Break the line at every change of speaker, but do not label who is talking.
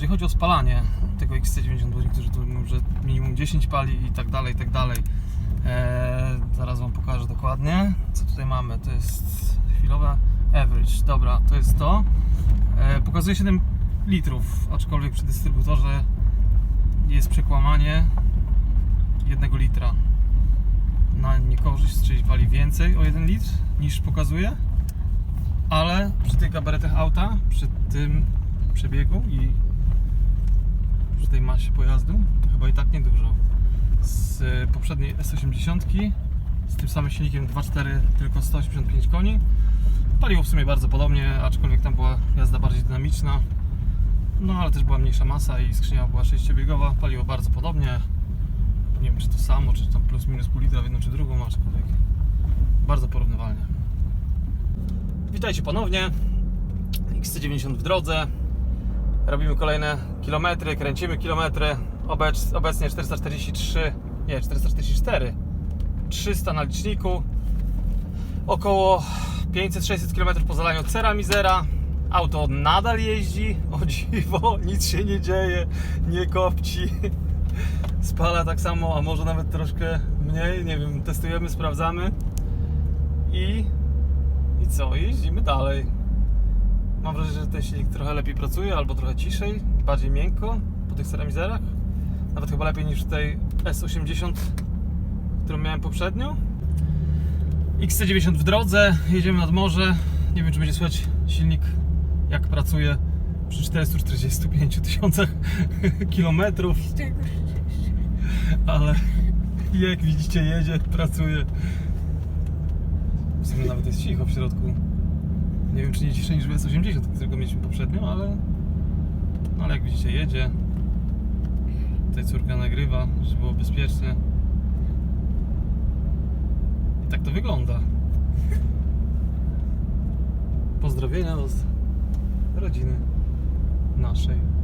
jeżeli chodzi o spalanie tego XC90, bo niektórzy tu mówią, że minimum 10 pali i tak dalej, i tak dalej. Eee, zaraz Wam pokażę dokładnie, co tutaj mamy. To jest chwilowe average. Dobra, to jest to. Eee, pokazuje 7 litrów, aczkolwiek przy dystrybutorze jest przekłamanie 1 litra na niekorzyść, czyli wali więcej o 1 litr niż pokazuje, ale przy tych gabaretach auta, przy tym przebiegu i przy tej masie pojazdu to chyba i tak niedużo. Z y, poprzedniej S80 z tym samym silnikiem 2.4 tylko 185 koni paliło w sumie bardzo podobnie, aczkolwiek tam była jazda bardziej dynamiczna no ale też była mniejsza masa i skrzynia była sześciobiegowa, paliło bardzo podobnie nie wiem czy to samo, czy tam plus minus pół litra w jedną czy drugą, aczkolwiek bardzo porównywalnie. Witajcie ponownie. XC90 w drodze. Robimy kolejne kilometry, kręcimy kilometry. Obec, obecnie 443, nie 444, 300 na liczniku. Około 500-600 km po zalaniu Cera Mizera. Auto nadal jeździ, o dziwo, nic się nie dzieje, nie kopci spala tak samo, a może nawet troszkę mniej, nie wiem, testujemy, sprawdzamy i, i co, jeździmy dalej. Mam wrażenie, że ten silnik trochę lepiej pracuje, albo trochę ciszej, bardziej miękko po tych ceramizerach. Nawet chyba lepiej niż tej S80, którą miałem poprzednio. XC90 w drodze, jedziemy nad morze. Nie wiem, czy będzie słychać silnik, jak pracuje przy 445 tysiącach kilometrów ale jak widzicie jedzie, pracuje. W sumie nawet jest cicho w środku. Nie wiem czy nie ciszej niż w S80, którego mieliśmy poprzednio, ale no, ale jak widzicie jedzie. Tutaj córka nagrywa, żeby było bezpiecznie. I tak to wygląda. Pozdrowienia od rodziny naszej.